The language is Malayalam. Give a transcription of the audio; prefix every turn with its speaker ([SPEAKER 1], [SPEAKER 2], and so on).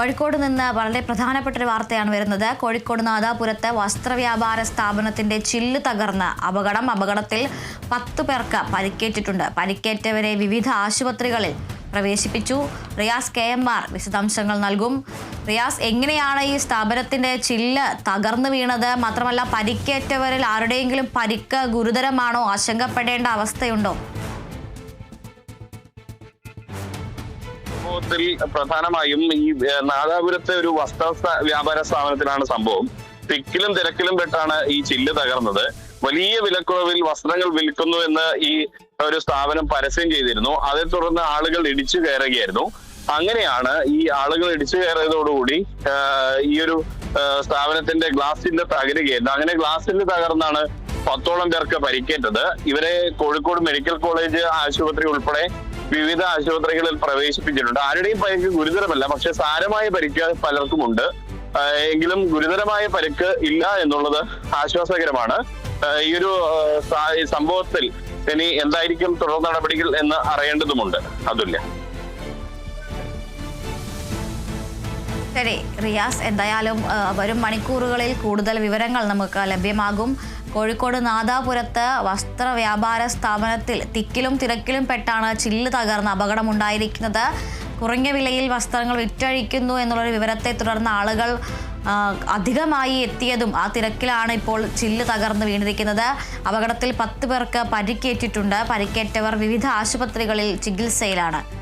[SPEAKER 1] കോഴിക്കോട് നിന്ന് വളരെ പ്രധാനപ്പെട്ട ഒരു വാർത്തയാണ് വരുന്നത്. കോഴിക്കോട് നാദാപുരത്ത് വസ്ത്രവ്യാപാര സ്ഥാപനത്തിന്റെ ചില്ല് തകർന്ന് അപകടം. അപകടത്തിൽ പത്ത് പേർക്ക് പരിക്കേറ്റിട്ടുണ്ട്. പരിക്കേറ്റവരെ വിവിധ ആശുപത്രികളിൽ പ്രവേശിപ്പിച്ചു. റിയാസ് കെ എം ആർ വിശദാംശങ്ങൾ നൽകും. റിയാസ് എങ്ങനെയാണ് ഈ സ്ഥാപനത്തിന്റെ ചില്ല് തകർന്നു വീണത്? മാത്രമല്ല പരിക്കേറ്റവരിൽ ആരുടെയെങ്കിലും പരിക്ക് ഗുരുതരമാണോ? ആശങ്കപ്പെടേണ്ട അവസ്ഥയുണ്ടോ?
[SPEAKER 2] സംഭവത്തിൽ പ്രധാനമായും ഈ നാദാപുരത്തെ ഒരു വസ്ത്ര വ്യാപാര സ്ഥാപനത്തിലാണ് സംഭവം. തിക്കിലും തിരക്കിലും പെട്ടാണ് ഈ ചില്ല് തകർന്നത്. വലിയ വിലക്കുറവിൽ വസ്ത്രങ്ങൾ വിൽക്കുന്നു എന്ന് ഈ ഒരു സ്ഥാപനം പരസ്യം ചെയ്തിരുന്നു. അതേ തുടർന്ന് ആളുകൾ ഇടിച്ചു കയറുകയായിരുന്നു. അങ്ങനെയാണ് ഈ ആളുകൾ ഇടിച്ചു കയറിയതോടുകൂടി ഈ ഒരു സ്ഥാപനത്തിന്റെ ഗ്ലാസ് ചില്ല് തകരുകയായിരുന്നു. അങ്ങനെ ഗ്ലാസ് ചില്ല് തകർന്നാണ് പത്തോളം പേർക്ക് പരിക്കേറ്റത്. ഇവരെ കോഴിക്കോട് മെഡിക്കൽ കോളേജ് ആശുപത്രി ഉൾപ്പെടെ വിവിധ ആശുപത്രികളിൽ പ്രവേശിപ്പിച്ചിട്ടുണ്ട്. ആരുടെയും പരിക്ക് ഗുരുതരമല്ല. പക്ഷെ സാരമായ പരിക്ക് പലർക്കുമുണ്ട്. എങ്കിലും ഗുരുതരമായ പരിക്ക് ഇല്ല എന്നുള്ളത് ആശ്വാസകരമാണ്. ഈ ഒരു സംഭവത്തിൽ ഇനി എന്തായിരിക്കും തുടർ നടപടികൾ എന്ന് അറിയേണ്ടതുമുണ്ട്. അതുല്യ.
[SPEAKER 1] ശരി റിയാസ് എന്തായാലും വരും മണിക്കൂറുകളിൽ കൂടുതൽ വിവരങ്ങൾ നമുക്ക് ലഭ്യമാകും. കോഴിക്കോട് നാദാപുരത്ത് വസ്ത്ര വ്യാപാര സ്ഥാപനത്തിൽ തിക്കിലും തിരക്കിലും പെട്ടാണ് ചില്ല് തകർന്ന അപകടമുണ്ടായിരിക്കുന്നത്. കുറഞ്ഞ വിലയിൽ വസ്ത്രങ്ങൾ വിറ്റഴിക്കുന്നു എന്നുള്ളൊരു വിവരത്തെ തുടർന്ന് ആളുകൾ അധികമായി എത്തിയതും ആ തിരക്കിലാണ് ഇപ്പോൾ ചില്ല് തകർന്ന് വീണിരിക്കുന്നത്. അപകടത്തിൽ പത്ത് പേർക്ക് പരിക്കേറ്റിട്ടുണ്ട്. പരിക്കേറ്റവർ വിവിധ ആശുപത്രികളിൽ ചികിത്സയിലാണ്.